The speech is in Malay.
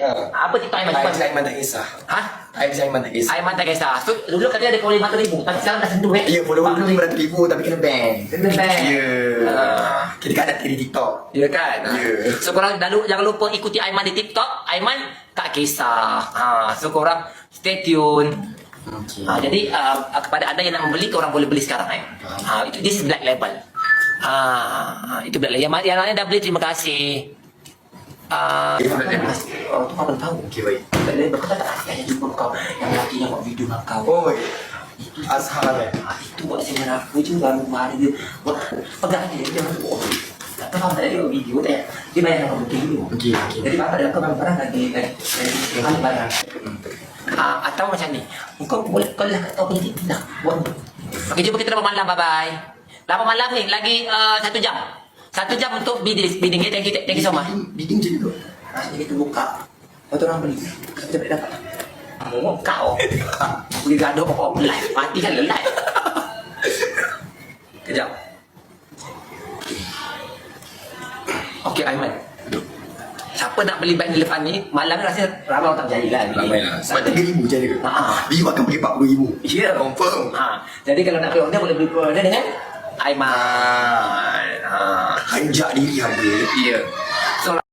Ha. Apa TikTok Aiman? Si Aiman tak kisah. Ha? Si Aiman tak kisah. Aiman tak kisah. So, dulu katanya ada follow 500 ribu. Tapi sekarang dah sentuh eh. Ya, follower dulu 500 ribu tapi kena ban. Kena ban. Ya. Ah. Kita kan ada di TikTok. Ya kan? Ya. So korang jangan lupa ikuti Aiman di TikTok. Aiman tak kisah. Ha, so korang stay tune. Okay. Ha, jadi uh, kepada anda yang nak membeli, korang boleh beli sekarang. Eh. Ha, itu this is black label. Ha, itu black label. Yang, yang lain dah beli, terima kasih. Uh, Eh, black label. Oh, tu kau belum tahu. Okay, baik. Black label, kau tak kasih yang jumpa kau. Yang lelaki yang buat video dengan kau. Oh, Azhar eh. Ah, itu buat saya mengaku je baru kemarin dia buat pegang dia dia oh, tak tahu tak ada video tak dia bayar dengan video Okey, okey. jadi bapak ada kau barang lagi lagi lagi lagi barang ah, atau macam ni kau boleh kau lah kau lah buat ni Okey, jumpa kita 8 malam bye bye 8 malam ni lagi uh, satu jam satu jam untuk bidding bidding ya thank you thank you so much Bidding je dulu. Rasanya kita buka Lepas tu orang beli Kita tak dapat Mau kau Pergi gaduh pokok live Mati kan live Kejap Okey Aiman Siapa nak beli bag elephant ni Malam ni rasa ramai orang tak berjaya lah Ramai lah. Sebab 3,000 je dia. Ha. View akan pergi 40,000. Ya Confirm. ha. Jadi kalau nak beli order Boleh beli order dengan Aiman ha. Hanjak diri harga. Ya So